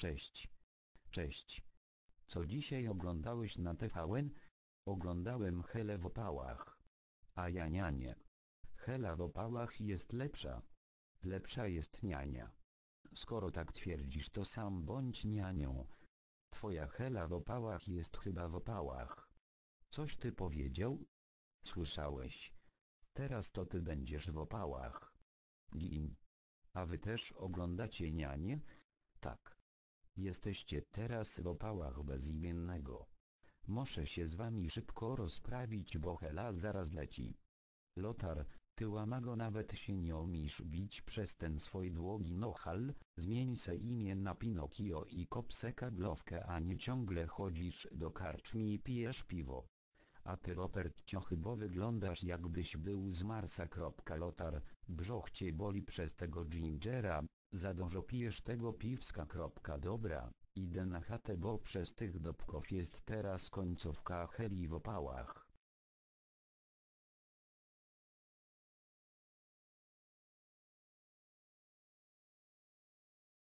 Cześć. Cześć. Co dzisiaj oglądałeś na TVN? Oglądałem Helę w opałach. A ja nianie. Hela w opałach jest lepsza. Lepsza jest niania. Skoro tak twierdzisz to sam bądź nianią. Twoja Hela w opałach jest chyba w opałach. Coś ty powiedział? Słyszałeś. Teraz to ty będziesz w opałach. Gin. A wy też oglądacie nianie? Tak. Jesteście teraz w opałach bezimiennego. Muszę się z wami szybko rozprawić bo Hela zaraz leci. Lotar, ty łamago nawet się nie umiesz bić przez ten swój długi nohal, zmień se imię na Pinokio i kop se kablowkę a nie ciągle chodzisz do karczmi i pijesz piwo. A ty Robert ciochybo wyglądasz jakbyś był z Marsa. Lotar, brzoch cię boli przez tego gingera, za dużo pijesz tego piwska. Dobra, idę na chatę bo przez tych dobków jest teraz końcówka heli w opałach.